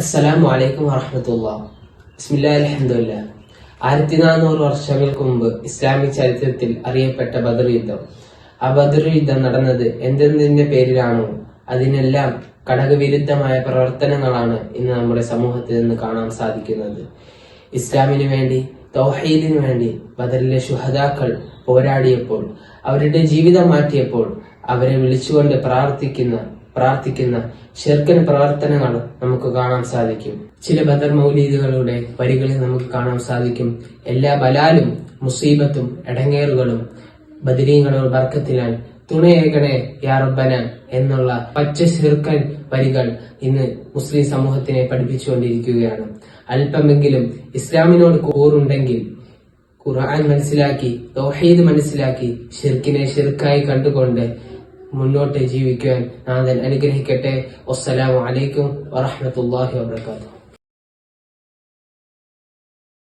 അസ്സലാമു അലൈക്കും വറഹമത്തുള്ള. ബിസ്മില്ലാ അലഹമുല്ല ആയിരത്തി നാനൂറ് വർഷങ്ങൾക്ക് മുമ്പ് ഇസ്ലാമിക് ചരിത്രത്തിൽ അറിയപ്പെട്ട ബദർ യുദ്ധം. ആ ബദർ യുദ്ധം നടന്നത് എന്തെന്നതിന്റെ പേരിലാണോ? അതിനെല്ലാം കടകവിരുദ്ധമായ പ്രവർത്തനങ്ങളാണ് ഇന്ന് നമ്മുടെ സമൂഹത്തിൽ നിന്ന് കാണാൻ സാധിക്കുന്നത്. ഇസ്ലാമിന് വേണ്ടി തൗഹീദിനു വേണ്ടി ബദറിലെ ശുഹദാക്കൾ പോരാടിയപ്പോൾ അവരുടെ ജീവിതം മാറ്റിയപ്പോൾ അവരെ വിളിച്ചുകൊണ്ട് പ്രാർത്ഥിക്കുന്ന പ്രാർത്ഥിക്കുന്ന ഷെർക്കൻ പ്രവർത്തനങ്ങൾ നമുക്ക് കാണാൻ സാധിക്കും. ചില ബദർ മൗലീദുകളുടെ വരികളിൽ നമുക്ക് കാണാൻ സാധിക്കും. എല്ലാ ബലാലും മുസീബത്തും എടങ്ങേറുകളും ബദരീങ്ങളുടെ ബർക്കത്തിലാൻ തുണയേകണേ യാറബന എന്നുള്ള പച്ച ശിർക്കൻ വരികൾ ഇന്ന് മുസ്ലിം സമൂഹത്തിനെ പഠിപ്പിച്ചുകൊണ്ടിരിക്കുകയാണ്. അല്പമെങ്കിലും ഇസ്ലാമിനോട് കൂറുണ്ടെങ്കിൽ ഖുർആൻ മനസ്സിലാക്കി തൗഹീദ് മനസ്സിലാക്കി ഷിർക്കിനെ ഷിർക്കായി കണ്ടുകൊണ്ട് മുന്നോട്ട് ജീവിക്കാൻ നാഥൻ അനുഗ്രഹിക്കട്ടെ. വസ്സലാമലൈക്കും വറഹ്മത്തുള്ളാഹി വബറകാതുഹു.